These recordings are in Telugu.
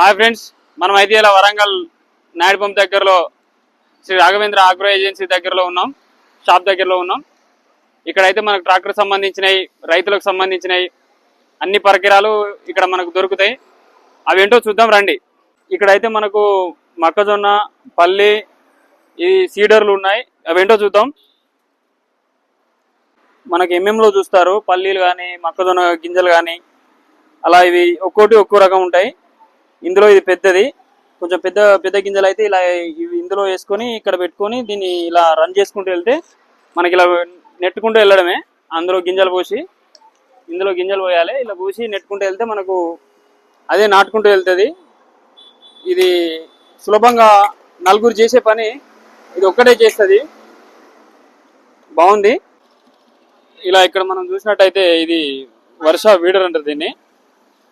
హాయ్ ఫ్రెండ్స్ మనం అయితే ఇలా వరంగల్ నాయుడుపంప్ దగ్గరలో శ్రీ రాఘవేంద్ర ఆగ్రో ఏజెన్సీ దగ్గరలో ఉన్నాం షాప్ దగ్గరలో ఉన్నాం. ఇక్కడైతే మనకు ట్రాక్టర్ సంబంధించినవి రైతులకు సంబంధించినవి అన్ని పరికరాలు ఇక్కడ మనకు దొరుకుతాయి. అవేంటో చూద్దాం రండి. ఇక్కడైతే మనకు మొక్కజొన్న పల్లి ఈ సీడర్లు ఉన్నాయి. అవేంటో చూద్దాం. మనకి ఎంఎంలో చూస్తారు పల్లీలు కానీ మొక్కజొన్న గింజలు కానీ అలా ఇవి ఒక్కోటి ఒక్కో రకం ఉంటాయి. ఇందులో ఇది పెద్దది. కొంచెం పెద్ద పెద్ద గింజలు అయితే ఇలా ఇందులో వేసుకొని ఇక్కడ పెట్టుకొని దీన్ని ఇలా రన్ చేసుకుంటూ వెళ్తే మనకి ఇలా నెట్టుకుంటూ వెళ్ళడమే. అందులో గింజలు పోసి ఇందులో గింజలు పోయాలి. ఇలా పోసి నెట్టుకుంటూ వెళ్తే మనకు అదే నాటుకుంటూ వెళ్తుంది. ఇది సులభంగా నలుగురు చేసే పని. ఇది ఒక్కటే చేస్తుంది. బాగుంది. ఇలా ఇక్కడ మనం చూసినట్టయితే ఇది వర్ష వీడర్ అంటారు దీన్ని.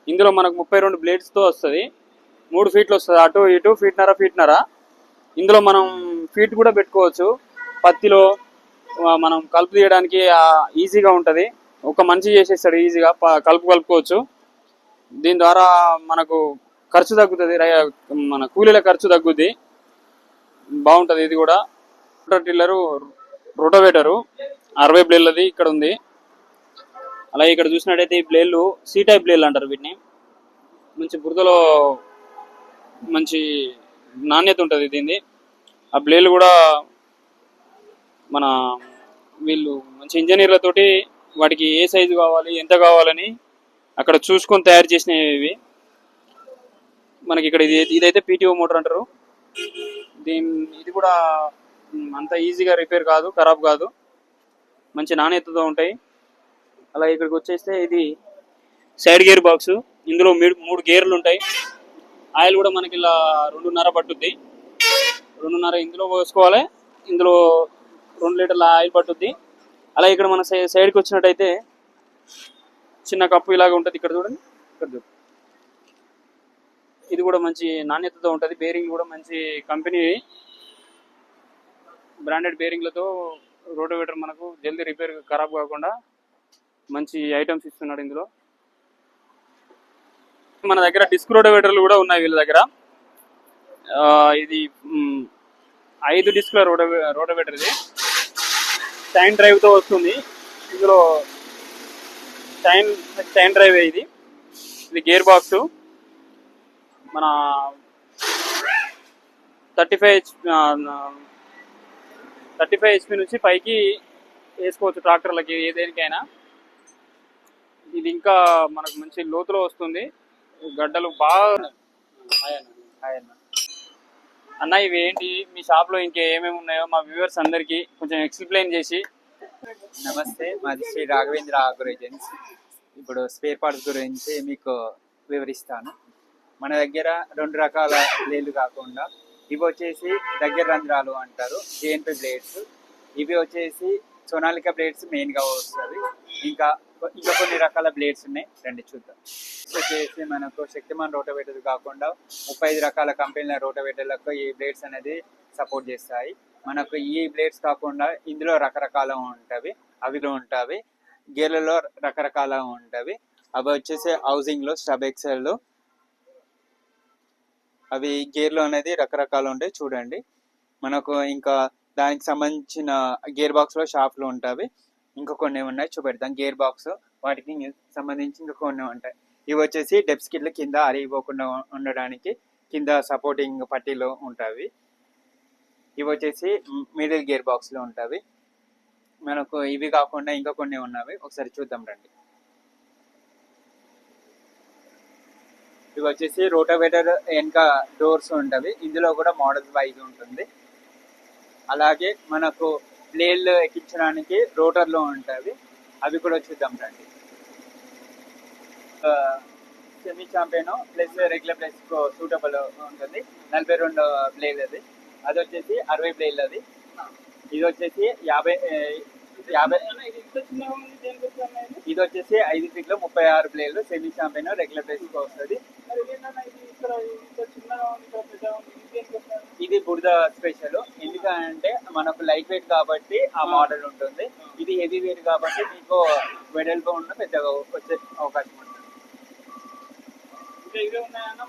ఇందులో మనకు ముప్పై రెండు బ్లేడ్స్తో వస్తుంది. మూడు ఫీట్లు వస్తుంది. అటు ఇటు ఫీట్నర ఫీట్నర ఇందులో మనం ఫీట్ కూడా పెట్టుకోవచ్చు. పత్తిలో మనం కలుపు తీయడానికి ఈజీగా ఉంటుంది. ఒక మనిషి చేసేస్తాడు ఈజీగా కలుపు కలుపుకోవచ్చు. దీని ద్వారా మనకు ఖర్చు తగ్గుతుంది. మన కూలీల ఖర్చు తగ్గుద్ది. బాగుంటుంది ఇది కూడా. Rotor tiller rotavator. అరవై బ్లేళ్ళది ఇక్కడ ఉంది అలాగే ఇక్కడ చూసినట్టయితే ఈ బ్లేళ్ళు సీ టైప్ బ్లేళ్ళు అంటారు వీటిని. మంచి బురదలో మంచి నాణ్యత ఉంటుంది దీన్ని. ఆ బ్లేడ్లు కూడా మన వీళ్ళు మంచి ఇంజనీర్లతోటి వాటికి ఏ సైజు కావాలి ఎంత కావాలని అక్కడ చూసుకొని తయారు చేసినవి ఇవి. మనకి ఇక్కడ ఇది ఇదైతే పీటీఓ మోటార్ అంటారు. దీని ఇది కూడా అంత ఈజీగా రిపేర్ కాదు ఖరాబ్ కాదు. మంచి నాణ్యతతో ఉంటాయి. అలా ఇక్కడికి వచ్చేస్తే ఇది సైడ్ గేర్ బాక్స్ ఇందులో మూడు- మూడు గేర్లు ఉంటాయి. ఆయిల్ కూడా మనకి ఇలా రెండున్నర పట్టుద్ది. రెండున్నర ఇందులో పోసుకోవాలి. ఇందులో రెండు లీటర్ల ఆయిల్ పట్టుద్ది. అలా ఇక్కడ మన సైడ్కి వచ్చినట్టయితే చిన్న కప్పు ఇలాగ ఉంటుంది ఇక్కడ చూడండి. ఇక్కడ చూడండి ఇది కూడా మంచి నాణ్యతతో ఉంటుంది. బేరింగ్ కూడా మంచి కంపెనీ. బ్రాండెడ్ బేరింగ్లతో రోటోవేటర్ మనకు జల్దీ రిపేర్ ఖరాబ్ కాకుండా మంచి ఐటమ్స్ ఇస్తున్నాడు ఇందులో. మన దగ్గర డిస్క్ రోడోవేటర్లు కూడా ఉన్నాయి వీళ్ళ దగ్గర. ఇది ఐదు డిస్క్ల రోడో రోడోవేటర్ ఇది. చైన్ డ్రైవ్తో వస్తుంది. ఇందులో చైన్ చైన్ డ్రైవ్ ఇది. ఇది గేర్ బాక్స్ మన thirty five thirty five HP నుంచి పైకి వేసుకోవచ్చు ట్రాక్టర్లకి ఏ దేనికైనా. ఇది ఇంకా మనకు మంచి లోతులో వస్తుంది. గడ్డలు బాగా ఆయన అన్న. అన్న. ఇవి ఏంటి మీ షాప్లో ఇంకా ఏమేమి ఉన్నాయో మా వ్యూవర్స్ అందరికి కొంచెం ఎక్స్ప్లెయిన్ చేసి. నమస్తే మాది శ్రీ రాఘవేంద్ర ఆగ్రో ఇప్పుడు స్పేర్ పార్ట్స్ గురించి మీకు వివరిస్తాను. మన దగ్గర రెండు రకాల బ్లేడ్లు కాకుండా ఇవి వచ్చేసి దగ్గర రంధ్రాలు అంటారు జేఎన్పి బ్లేడ్స్ ఇవి వచ్చేసి సోనాలిక బ్లేడ్స్ మెయిన్గా వస్తుంది ఇంకా ఇంకా కొన్ని రకాల బ్లేడ్స్ ఉన్నాయి. రండి చూద్దాం. వచ్చేసి మనకు శక్తిమాన్ రోటోవేటర్ కాకుండా ముప్పై ఐదు రకాల కంపెనీల రోటోవేటర్లకు ఈ బ్లేడ్స్ అనేది సపోర్ట్ చేస్తాయి. మనకు ఈ బ్లేడ్స్ కాకుండా ఇందులో రకరకాల ఉంటవి అవిలో ఉంటాయి. గేర్లలో రకరకాల ఉంటవి అవి వచ్చేసి హౌసింగ్లో స్టబ్ ఎక్సెల్ అవి గేర్లు అనేది రకరకాలు ఉంటాయి. చూడండి. మనకు ఇంకా దానికి సంబంధించిన గేర్ బాక్స్లో షాఫ్లు ఉంటాయి. ఇంకా కొన్ని ఉన్నాయి చూపెడతాం. గేర్ బాక్స్ వాటికి సంబంధించి ఇంకా కొన్ని ఉంటాయి. ఇవి వచ్చేసి డెప్స్ కిట్లు కింద అరిగిపోకుండా ఉండడానికి కింద సపోర్టింగ్ పట్టీలు ఉంటాయి. ఇవి వచ్చేసి మిడిల్ గేర్ బాక్స్లో ఉంటాయి. మనకు ఇవి కాకుండా ఇంకా కొన్ని ఉన్నవి. ఒకసారి చూద్దాం రండి. ఇవి వచ్చేసి రోటోవేటర్ వెనక డోర్స్ ఉంటవి ఇందులో కూడా మోడల్ వైజ్ ఉంటుంది. అలాగే మనకు బ్లేడ్లు ఎక్కించడానికి రోటర్లు ఉంటుంది అవి కూడా చూద్దాం రండి. Semi champion plus regular plus suitable ఉంటుంది. నలభై రెండు బ్లేడ్ అది. అది వచ్చేసి అరవై బ్లేడ్ అది. ఇది వచ్చేసి యాభై యాభై ఇది వచ్చేసి ఐదు ఫీట్లు ముప్పై ఆరు ప్లేయర్లు సెమీ ఛాంపియన్ రెగ్యులర్ ప్లేస్కి వస్తుంది. ఇది బురద స్పెషల్. ఎందుకంటే మనకు లైట్ వెయిట్ కాబట్టి ఆ మోడల్ ఉంటుంది. ఇది హెవీ వెయిట్ కాబట్టి మీకు వెడల్పు ఉన్న పెద్దగా వచ్చే అవకాశం ఉంటుంది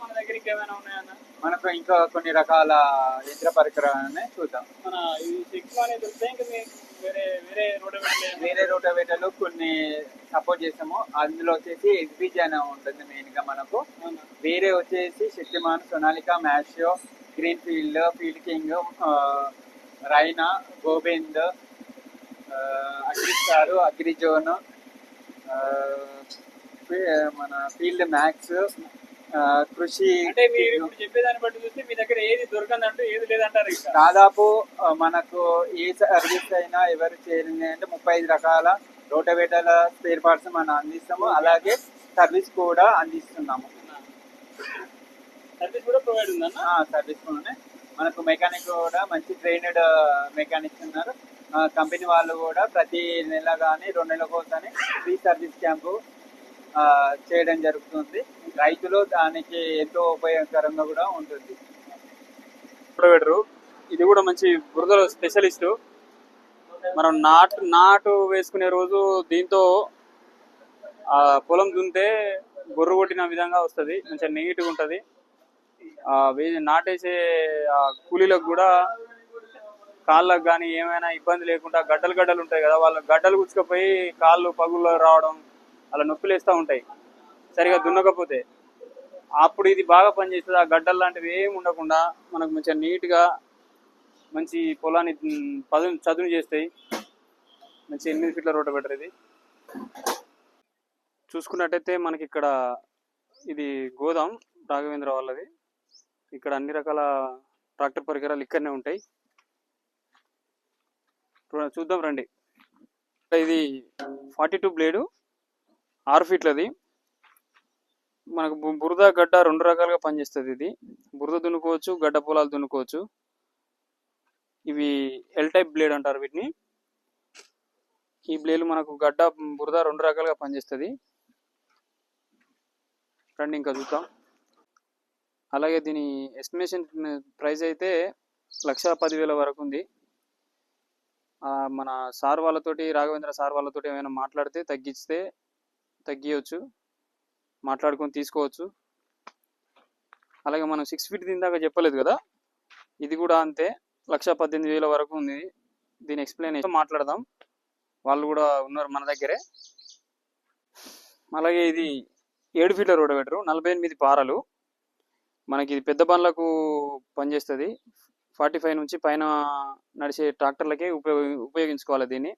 మన దగ్గర ఇంకేమైనా ఉన్నాయన్న మనకు ఇంకా కొన్ని రకాల యంత్ర పరికరాలని చూద్దాం. మన ఈ శక్తి అనేది దొరుకుతాయి ఇంకా వేరే వేరే రోడ్డు వేరే రోటవేటర్లు కొన్ని సపోర్ట్ చేసాము. అందులో వచ్చేసి ఎస్బీజీ అనే ఉంటుంది మెయిన్గా మనకు. వేరే వచ్చేసి Shaktiman Sonalika Maschio green field field king Raina Govind agri star agri zone మన ఫీల్డ్ మ్యాక్స్ కృషి అంటే మీరు చెప్పేదాన్ని బట్టి చూస్తే మీ దగ్గర ఏది దొరకందంటూ ఏది లేదంటారు దాదాపు మనకు ఏ సర్వీస్ అయినా ఎవరు చేరింది అంటే ముప్పై ఐదు రకాల రోటవేటర్ల స్పేర్ పార్ట్స్ మనం అందిస్తాము. అలాగే సర్వీస్ కూడా అందిస్తున్నాము. సర్వీస్ కూడా ప్రొవైడ్ ఉందన్న? సర్వీస్ కూడా మనకు మెకానిక్ కూడా మంచి ట్రైనడ్ మెకానిక్స్ ఉన్నారు. కంపెనీ వాళ్ళు కూడా ప్రతి నెల కానీ రెండు నెలలకు ఒకసారి ఫ్రీ సర్వీస్ క్యాంపు చేయడం జరుగుతుంది. రైతులు దానికి ఎంతో ఉపయోగకరంగా కూడా ఉంటుంది. ప్రొవైడరు ఇది కూడా మంచి బురదలో స్పెషలిస్ట్. మనం నాటు నాటు వేసుకునే రోజు దీంతో ఆ పొలం దున్నితే గొర్రు కొట్టిన విధంగా వస్తుంది. మంచిగా నీట్గా ఉంటుంది. నాటేసే కూలీలకు కూడా కాళ్ళకు కానీ ఏమైనా ఇబ్బంది లేకుండా గడ్డలు గడ్డలు ఉంటాయి కదా వాళ్ళ గడ్డలు గుచ్చుకపోయి కాళ్ళు పగుల్లో రావడం అలా నొప్పులు వేస్తూ ఉంటాయి. సరిగా దున్నకపోతే. అప్పుడు ఇది బాగా పనిచేస్తుంది. ఆ గడ్డలు లాంటివి ఏమి ఉండకుండా మనకు మంచిగా నీట్గా మంచి పొలాన్ని ఉమ్, పదును చదును చేస్తాయి. మంచి ఎనిమిది ఫీట్ల రోడ్డు బెటర్ ఇది. చూసుకున్నట్టయితే మనకి ఇక్కడ ఇది గోదాం రాఘవేంద్ర వాళ్ళది. ఇక్కడ అన్ని రకాల ట్రాక్టర్ పరికరాలు ఇక్కడనే ఉంటాయి. చూద్దాం రండి. ఇది ఫార్టీ టూ బ్లేడు. ఆరు ఫీట్లది. మనకు బురద గడ్డ రెండు రకాలుగా పనిచేస్తుంది ఇది. బురద దున్నుకోవచ్చు గడ్డ పొలాలు దున్నుకోవచ్చు. ఇవి ఎల్ టైప్ బ్లేడ్ అంటారు వీటిని. ఈ బ్లేడ్ మనకు గడ్డ బురద రెండు రకాలుగా పనిచేస్తుంది. రండి ఇంకా చూద్దాం. అలాగే దీని ఎస్టిమేషన్ ప్రైస్ అయితే లక్ష పదివేల వరకు ఉంది. మన సార్ వాళ్ళతోటి రాఘవేంద్ర సార్ వాళ్ళతోటి ఏమైనా మాట్లాడితే తగ్గిస్తే తగ్గియచ్చు. మాట్లాడుకొని తీసుకోవచ్చు. అలాగే మనం సిక్స్ ఫీట్ దీని చెప్పలేదు కదా? ఇది కూడా అంతే. లక్ష పద్దెనిమిది వేల వరకు ఉంది. దీని ఎక్స్ప్లెయిన్ మాట్లాడదాం. వాళ్ళు కూడా ఉన్నారు మన దగ్గరే. అలాగే ఇది ఏడు ఫీట్ల రోడ్ పెట్టరు నలభై ఎనిమిది పారలు. మనకి ఇది పెద్ద బండ్లకు పనిచేస్తుంది. ఫార్టీ ఫైవ్ నుంచి పైన నడిచే ట్రాక్టర్లకే ఉపయోగ ఉపయోగించుకోవాలి దీన్ని.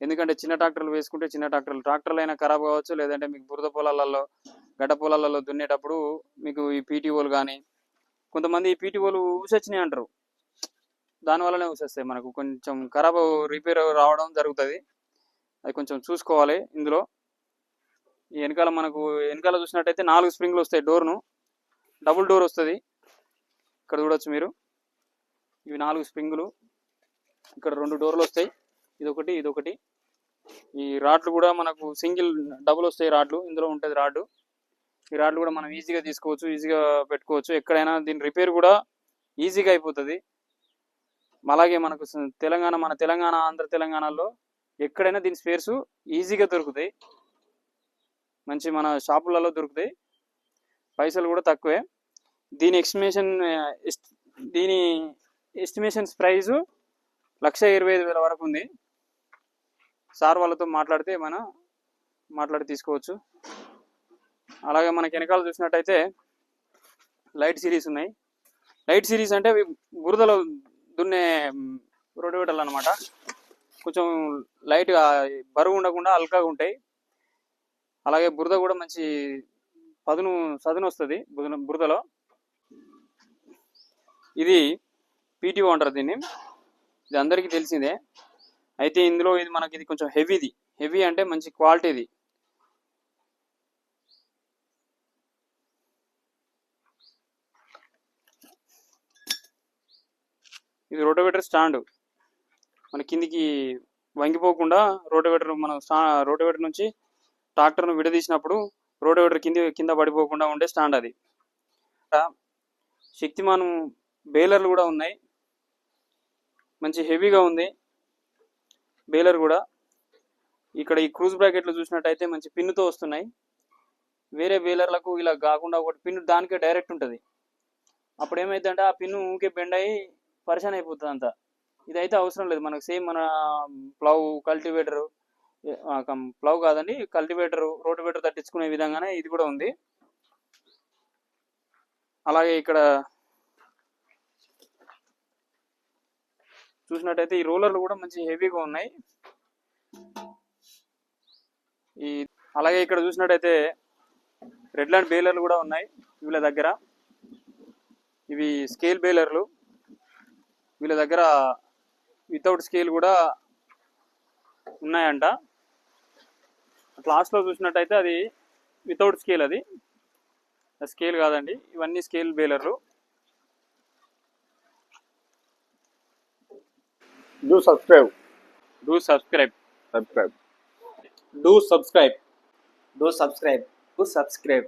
ఎందుకంటే చిన్న ట్రాక్టర్లు వేసుకుంటే చిన్న ట్రాక్టర్లు. ట్రాక్టర్లు అయినా ఖరాబ్ కావచ్చు లేదంటే మీకు బురద పొలాలలో గడ్డ పొలాలలో దున్నేటప్పుడు మీకు ఈ పీటీఓలు కానీ కొంతమంది ఈ పీటీఓలు ఊసొచ్చినాయి అంటారు. దానివల్లనే ఊసేస్తాయి మనకు. కొంచెం ఖరాబ్ రిపేర్ రావడం జరుగుతుంది. అది కొంచెం చూసుకోవాలి ఇందులో. ఈ వెనకాల మనకు వెనకాల చూసినట్టయితే నాలుగు స్ప్రింగ్లు వస్తాయి డోర్ను. డబుల్ డోర్ వస్తుంది. ఇక్కడ చూడొచ్చు మీరు. ఇవి నాలుగు స్ప్రింగులు. ఇక్కడ రెండు డోర్లు వస్తాయి. ఇదొకటి ఇదొకటి. ఈ రాడ్లు కూడా మనకు సింగిల్ డబుల్ వస్తాయి రాడ్లు ఇందులో ఉంటుంది రాడ్డు. ఈ రాడ్లు కూడా మనం ఈజీగా తీసుకోవచ్చు ఈజీగా పెట్టుకోవచ్చు. ఎక్కడైనా దీని రిపేర్ కూడా ఈజీగా అయిపోతుంది. అలాగే మనకు తెలంగాణ మన తెలంగాణ ఆంధ్ర తెలంగాణలో ఎక్కడైనా దీని స్పేర్స్ ఈజీగా దొరుకుతాయి. మంచి మన షాపులలో దొరుకుతాయి. పైసలు కూడా తక్కువే. దీని ఎస్టిమేషన్ దీని ఎస్టిమేషన్స్ ప్రైజు లక్ష ఇరవై ఐదు వేల వరకు ఉంది. సార్ వాళ్ళతో మాట్లాడితే మనం మాట్లాడి తీసుకోవచ్చు. అలాగే మనకి వెనకాల చూసినట్టయితే లైట్ సిరీస్ ఉన్నాయి. లైట్ సిరీస్ అంటే అవి బురదలో దున్నే రోడ్డు అనమాట కొంచెం లైట్గా బరువు ఉండకుండా అల్కగా ఉంటాయి. అలాగే బురద కూడా మంచి పదును సదును వస్తుంది బురదలో. ఇది పీటీఓ అంటారు దీన్ని. ఇది అందరికీ తెలిసిందే. అయితే ఇందులో ఇది మనకి ఇది కొంచెం హెవీది. హెవీ అంటే మంచి క్వాలిటీది. ఇది రోటోవేటర్ స్టాండ్. మన కిందికి వంగిపోకుండా రోటోవేటర్ మనం స్టా రోటోవేటర్ నుంచి ట్రాక్టర్ను విడదీసినప్పుడు రోటోవేటర్ కింద కింద పడిపోకుండా ఉండే స్టాండ్ అది. శక్తిమానం బేలర్లు కూడా ఉన్నాయి. మంచి హెవీగా ఉంది. బేలర్ కూడా. ఇక్కడ ఈ క్రూజ్ బ్రాకెట్లు చూసినట్టయితే మంచి పిన్నుతో వస్తున్నాయి. వేరే బేలర్లకు ఇలా కాకుండా ఒకటి పిన్ దానికే డైరెక్ట్ ఉంటుంది. అప్పుడు ఏమైందంటే ఆ పిన్ ఊకే బెండ్ అయ్యి పరిశాన్ అయిపోతుంది అంతా ఇదైతే అవసరం లేదు. మనకు సేమ్ మన ప్లవ్ కల్టివేటర్ ప్లవ్ కాదండి కల్టివేటర్ రోటివేటర్ తట్టించుకునే విధంగానే ఇది కూడా ఉంది. అలాగే ఇక్కడ చూసినట్టయితే ఈ రోలర్లు కూడా మంచి హెవీగా ఉన్నాయి. ఈ అలాగే ఇక్కడ చూసినట్టయితే రెడ్ ల్యాండ్ బేలర్లు కూడా ఉన్నాయి వీళ్ళ దగ్గర. ఇవి స్కేల్ బేలర్లు వీళ్ళ దగ్గర వితౌట్ స్కేల్ కూడా ఉన్నాయంట. లాస్ట్లో చూసినట్టయితే అది వితౌట్ స్కేల్ అది. స్కేల్ కాదండి. ఇవన్నీ స్కేల్ బేలర్లు Do subscribe. Do subscribe Subscribe. Do subscribe do subscribe do subscribe